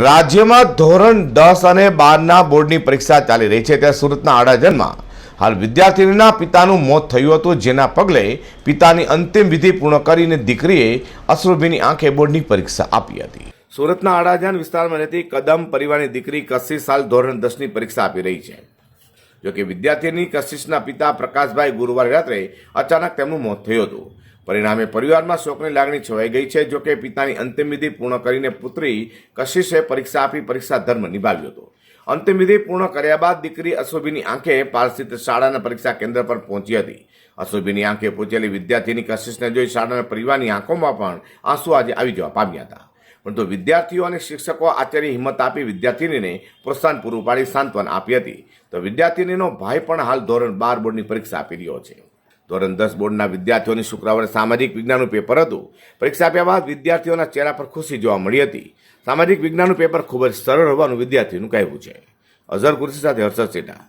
રાજ્યમાં ધોરણ દસ અને બારના બોર્ડની પરીક્ષા ચાલી રહી છે ત્યારે સુરતના આડાજનમાં હાલ વિદ્યાર્થીનીના પિતાનું મોત થયું હતું, જેના પગલે પિતાની અંતિમ વિધિ પૂર્ણ કરીને દીકરીએ અશ્રુભીની આંખે બોર્ડની પરીક્ષા આપી હતી. સુરતના આડાજન વિસ્તારમાં રહેતી કદમ પરિવારની દીકરી કશિશ હાલ ધોરણ દસની પરીક્ષા આપી રહી છે. જોકે વિદ્યાર્થીની કશિશના પિતા પ્રકાશભાઈ ગુરુવારે રાત્રે અચાનક તેમનું મોત થયું હતું. પરિણામે પરિવારમાં શોકની લાગણી છવાઈ ગઈ છે જોકે પિતાની અંતિમ વિધિ પૂર્ણ કરીને પુત્રી કશિશે પરીક્ષા આપી પરીક્ષા ધર્મ નિભાવ્યો હતો. અંતિમ વિધિ પૂર્ણ કર્યા બાદ દીકરી અશ્વભીની આંખે પારસ્થિત શાળાના પરીક્ષા કેન્દ્ર પર પહોંચી હતી. અશ્વભીની આંખે પહોંચેલી વિદ્યાર્થીની કશિશને જોઈ શાળાના પરિવારની આંખોમાં પણ આંસુ આજે આવી જવા પામ્યા હતા. પરંતુ વિદ્યાર્થીઓ અને શિક્ષકો આચાર્ય હિંમત આપી વિદ્યાર્થીનીને પ્રોત્સાહન પૂરું પાડી સાંત્વન આપી હતી. તો વિદ્યાર્થીનીનો ભાઈ પણ હાલ ધોરણ બાર બોર્ડની પરીક્ષા આપી રહ્યો છે. ધોરણ દસ બોર્ડના વિદ્યાર્થીઓની શુક્રવારે સામાજિક વિજ્ઞાનનું પેપર હતું. પરીક્ષા આપ્યા બાદ વિદ્યાર્થીઓના ચહેરા પર ખુશી જોવા મળી હતી. સામાજિક વિજ્ઞાનનું પેપર ખૂબ જ સરળ હોવાનું વિદ્યાર્થીનું કહેવું છે. અઝર કુર્સી સાથે હર્ષદ સેઠા